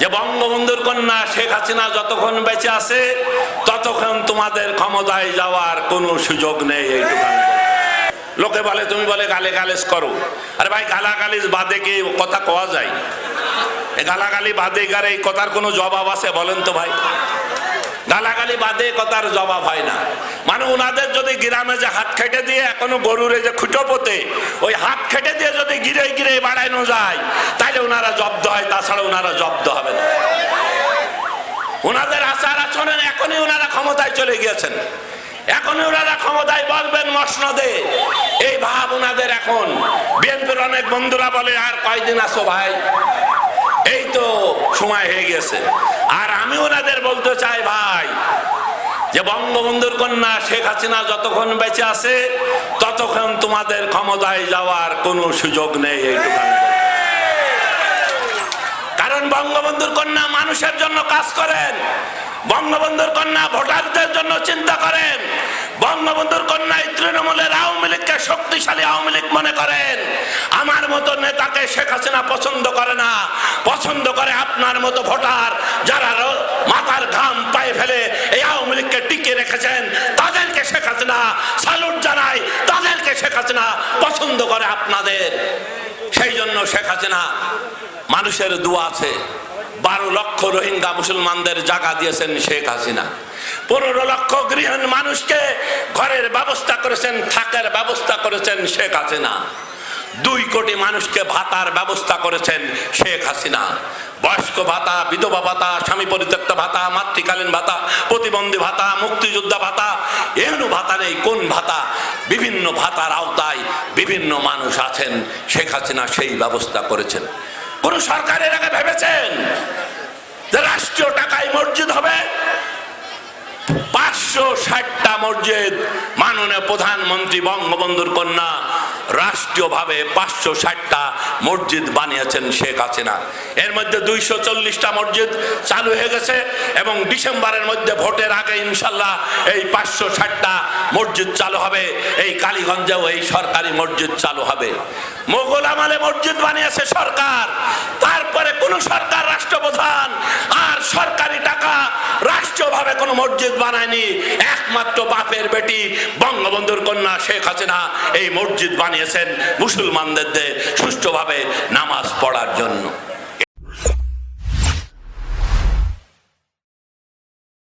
যে বঙ্গবন্ধুর কন্যা শেখ হাসিনা যতক্ষণ বেঁচে আছে, ততক্ষণ তোমাদের ক্ষমতায় যাওয়ার কোনো সুযোগ নেই বলছি। লোকে বলে, তুমি বলে গালে গালেজ করো। আরে ভাই, গালাগালিজ বাদে কি কথা কওয়া যায়? গালাগালি বাদে গার এই কথার কোনো জবাব আছে বলেন তো ভাই? গালাগালি বাদে কথার জবাব হয় না। মানে উনাদের যদি গ্রামে যে হাত খেটে দিয়ে এখনও গরুরে যে খুঁটো পোতে, ওই হাত খেটে দিয়ে যদি গিরে গিরে বাড়ানো যায় তাহলে ওনারা জব্দ হয়, তাছাড়া ওনারা জব্দ হবে। ওনাদের আচার আচরণ এখনই ওনারা ক্ষমতায় চলে গিয়েছেন। এখনই ওনারা ক্ষমতায় বলবেন মসনদে। এই ভাব ওনাদের এখন। বিএনপির অনেক বন্ধুরা বলে, আর কয়দিন আসো ভাই? এই তো সময় হয়ে গেছে আর আমি ওনাদের বলতে চাই ভাই, যে বঙ্গবন্ধুর কন্যা শেখ হাসিনা যতক্ষণ বেঁচে আছে, ততক্ষণ তোমাদের ক্ষমতায় যাওয়ার কোনো সুযোগ নেই এইটুকু বঙ্গবন্ধুর কন্যা মানুষের জন্য কাজ করেন। বঙ্গবন্ধুর কন্যা ভোটারদের জন্য চিন্তা করেন। বঙ্গবন্ধুর কন্যা তৃণমূলের আওয়ামী লীগকে শক্তিশালী আওয়ামী লীগ মনে করেন। আমার মতো নেতাকে শেখ হাসিনা পছন্দ করে না। পছন্দ করে আপনার মতো ভোটার যারা মাথার ঘাম পায়ে ফেলে এই আওয়ামী লীগকে টিকে রেখেছেন। তাদেরকে শেখ হাসিনা স্যালুট জানায় তাদেরকে শেখ হাসিনা পছন্দ করে আপনাদের। সেই জন্য শেখ হাসিনা মানুষের দোয়া আছে। বারো লক্ষ রোহিঙ্গা মুসলমানদের জায়গা দিয়েছেন শেখ হাসিনা। পনেরো লক্ষ গৃহীণ মানুষকে ঘরের ব্যবস্থা করেছেন, থাকার ব্যবস্থা করেছেন শেখ হাসিনা। দুই কোটি মানুষকে ভাতার ব্যবস্থা করেছেন শেখ হাসিনা। বয়স্ক ভাতা, বিধবা ভাতা, স্বামী পরিত্যক্ত ভাতা, মাতৃকালীন ভাতা, প্রতিবন্ধী ভাতা, মুক্তিযোদ্ধা ভাতা, এহেন ভাতা নেই, কোন ভাতা? বিভিন্ন ভাতার আওতায় বিভিন্ন মানুষ আছেন। শেখ হাসিনা সেই ব্যবস্থা করেছেন। কোন সরকারের আগে ভেবেছেন যে রাষ্ট্রীয় টাকায় মসজিদ হবে? পাঁচশো ষাটটা মসজিদ মাননীয় প্রধানমন্ত্রী বঙ্গবন্ধুর কন্যা রাষ্ট্রীয়ভাবে পাঁচশো ষাটটা মসজিদ বানিয়েছেন শেখ হাসিনা। এর মধ্যে দুইশো চল্লিশটা মসজিদ চালু হয়ে গেছে এবং ডিসেম্বরের মধ্যে ভোটের আগে ইনশাল্লাহ এই পাঁচশো ষাটটা মসজিদ চালু হবে। এই কালীগঞ্জেও এই সরকারি মসজিদ চালু হবে। মোগল আমলে মসজিদ বানিয়েছে সরকার। তারপরে কোন সরকার রাষ্ট্রপ্রধান আর সরকারি রাষ্ট্রীয়ভাবে কোনো মসজিদ বানায়নি। একমাত্র বাপের বেটি বঙ্গবন্ধুর কন্যা শেখ হাসিনা এই মসজিদ বানিয়েছেন মুসলমানদের সুষ্ঠুভাবে নামাজ পড়ার জন্য।